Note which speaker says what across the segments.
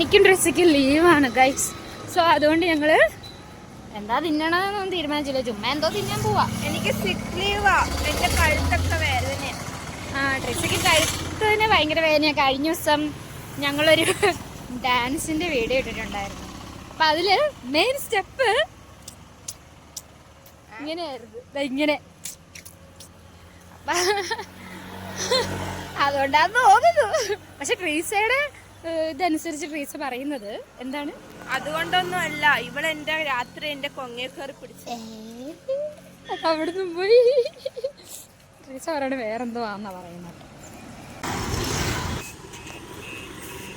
Speaker 1: എനിക്കും ഡ്രസ്സൊക്കെ ലീവാണ് ഗൈസ് സോ അതുകൊണ്ട് ഞങ്ങൾ എന്താ തിന്നണമെന്നൊന്നും തീരുമാനിച്ചില്ല. ചുമ്മാ എന്തോ തിന്നാൻ പോവാ.
Speaker 2: എനിക്ക് സിക്ക് ലീവാ എന്റെ കഴുത്തൊക്കെ വേദന
Speaker 1: ആ ഡ്രസ്സൊക്കെ കഴുത്തതിന് ഭയങ്കര വേദനയാണ് കഴിഞ്ഞ ദിവസം ഞങ്ങളൊരു ഡാൻസിന്റെ വീഡിയോ ഇട്ടിട്ടുണ്ടായിരുന്നു. അപ്പൊ അതിൽ മെയിൻ സ്റ്റെപ്പ് ഇങ്ങനെയായിരുന്നു ഇങ്ങനെ. അതുകൊണ്ടാന്ന് തോന്നുന്നു. പക്ഷെ ട്രീസയുടെ ഏഹ്, ഇതനുസരിച്ച് ട്രീസ് പറയുന്നത്. എന്താണ്?
Speaker 2: അതുകൊണ്ടൊന്നും അല്ല ഇവിടെ എന്റെ രാത്രി എന്റെ കൊങ്ങയെ കയറി പിടിച്ചു.
Speaker 1: അവിടുന്ന് പോയി. ട്രീസ പറയണ വേറെന്തോ ആന്നാ പറയുന്നത്.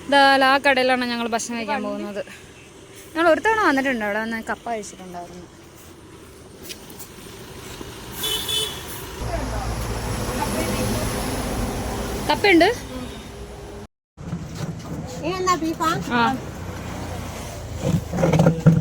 Speaker 1: ഇതാ ആ കടയിലാണ് ഞങ്ങൾ ഭക്ഷണം കഴിക്കാൻ പോകുന്നത്. ഞങ്ങൾ ഒരു തവണ വന്നിട്ടുണ്ട് അവിടെ വന്ന് കപ്പ കഴിച്ചിട്ടുണ്ടായിരുന്നു. കപ്പയുണ്ട്? ആ ഓ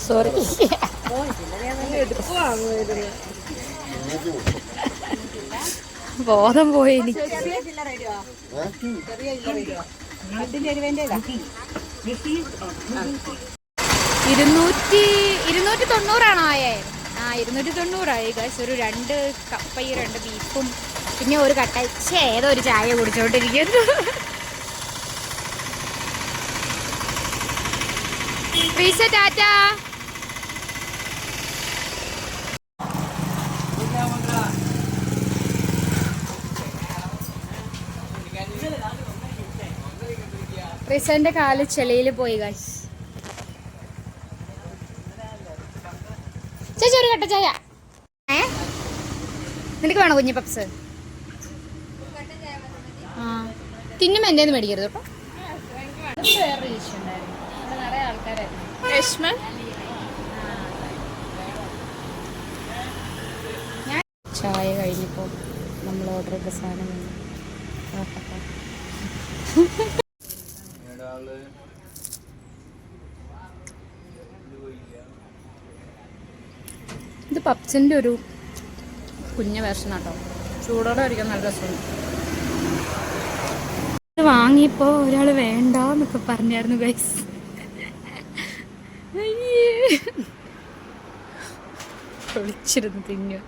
Speaker 1: സോറി ബോധം പോയി എനിക്ക് ഇരുന്നൂറ്റി ഇരുന്നൂറ്റി തൊണ്ണൂറാണോ ആയേ? ആ ഇരുന്നൂറ്റി തൊണ്ണൂറായി ഗൈസ് ഒരു രണ്ട് കപ്പയും രണ്ട് ബീഫും പിന്നെ ഒരു കട്ട ഏതോ ഒരു ചായ കുടിച്ചോണ്ടിരിക്കുന്നു. ടാറ്റ കാൽ ചെളിയിൽ പോയി ഗൈസ് ചേച്ചി ഒരു കട്ട ചായ. ഏ? നിനക്ക് വേണോ കുഞ്ഞി പപ്സ്? ആ. തിന്നും എന്റെ മേടിക്കരുത് കേട്ടോ ഉണ്ടായിരുന്നു നിറയെ ആൾക്കാരായിരുന്നു ചായ കഴിഞ്ഞപ്പോൾ നമ്മൾ ഓർഡർ ചെയ്ത സാധനം ഇത് പപ്സിന്റെ ഒരു കുഞ്ഞ വേർഷൻ കേട്ടോ ചൂടോടെ കഴിക്കാൻ നല്ല രസമാണ് ഇത് വാങ്ങിയപ്പോൾ വേണ്ട എന്നൊക്കെ പറഞ്ഞായിരുന്നു ഗൈസ് വിളിച്ചിരുന്നു തിന്നു